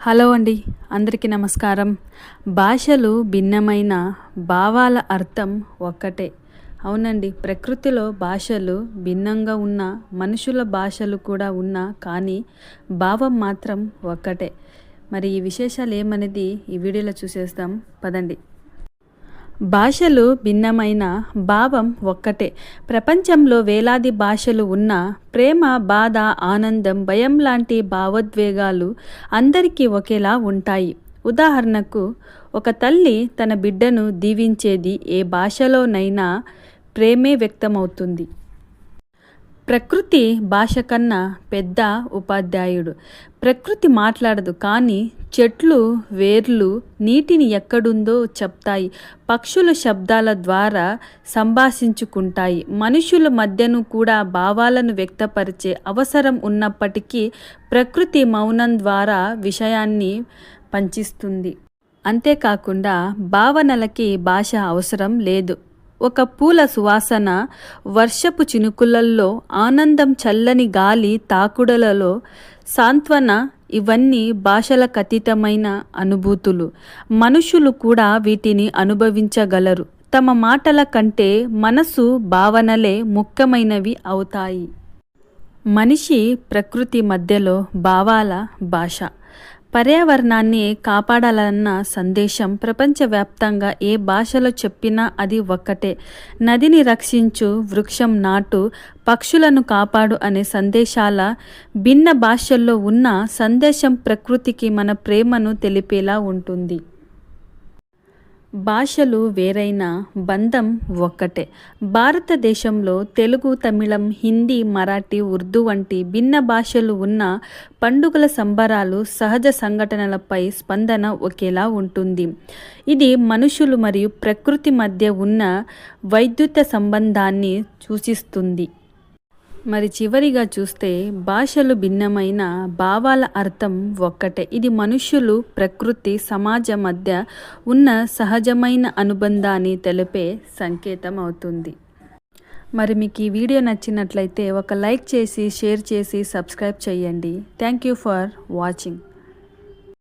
Hello అండి అందరికీ నమస్కారం. భాషలు భిన్నమైన భావాల అర్థం ఒక్కటే. అవునండి ప్రకృతిలో భాషలు భిన్నంగా ఉన్న మనుషుల భాషలు కూడా ఉన్నా కానీ భావం మాత్రం ఒక్కటే. మరి ఈ విశేషాలు ఏమనేది ఈ వీడియోలో చూసేస్తాం. పదండి. భాషలు భిన్నమైన భావం ఒక్కటే. ప్రపంచంలో వేలాది భాషలు ఉన్న ప్రేమ బాధ ఆనందం భయం లాంటి భావోద్వేగాలు అందరికీ ఒకేలా ఉంటాయి. ఉదాహరణకు ఒక తల్లి తన బిడ్డను దీవించేది ఏ భాషలోనైనా ప్రేమే వ్యక్తమవుతుంది. ప్రకృతి భాష కన్నా పెద్ద ఉపాధ్యాయుడు. ప్రకృతి మాట్లాడదు కానీ చెట్లు వేర్లు నీటిని ఎక్కడుందో చెప్తాయి. పక్షుల శబ్దాల ద్వారా సంభాషించుకుంటాయి. మనుషుల మధ్యను కూడా భావాలను వ్యక్తపరిచే అవసరం ఉన్నప్పటికీ ప్రకృతి మౌనం ద్వారా విషయాన్ని పంచిస్తుంది. అంతేకాకుండా భావనలకి భాష అవసరం లేదు. ఒక పూల సువాసన వర్షపు చినుకులల్లో ఆనందం చల్లని గాలి తాకుడలలో సాంత్వన ఇవన్నీ భాషలకు అతీతమైన అనుభూతులు. మనుషులు కూడా వీటిని అనుభవించగలరు. తమ మాటల కంటే మనసు భావనలే ముఖ్యమైనవి అవుతాయి. మనిషి ప్రకృతి మధ్యలో భావాల భాష. పర్యావరణాన్ని కాపాడాలన్న సందేశం ప్రపంచవ్యాప్తంగా ఏ భాషలో చెప్పినా అది ఒక్కటే. నదిని రక్షించు వృక్షం నాటు పక్షులను కాపాడు అనే సందేశాల భిన్న భాషల్లో ఉన్న సందేశం ప్రకృతికి మన ప్రేమను తెలిపేలా ఉంటుంది. భాషలు వేరైన బంధం ఒక్కటే. భారతదేశంలో తెలుగు తమిళం హిందీ మరాఠీ ఉర్దూ వంటి భిన్న భాషలు ఉన్న పండుగల సంబరాలు సహజ సంఘటనలపై స్పందన ఒకేలా ఉంటుంది. ఇది మనుషులు మరియు ప్రకృతి మధ్య ఉన్న వైద్యుత సంబంధాన్ని సూచిస్తుంది. మరి చివరిగా చూస్తే భాషలు భిన్నమైన భావాల అర్థం ఒక్కటే. ఇది మనుష్యులు ప్రకృతి సమాజ మధ్య ఉన్న సహజమైన అనుబంధాన్ని తెలిపే సంకేతం అవుతుంది. మరి మీకు ఈ వీడియో నచ్చినట్లయితే ఒక లైక్ చేసి షేర్ చేసి సబ్స్క్రైబ్ చేయండి. Thank you for watching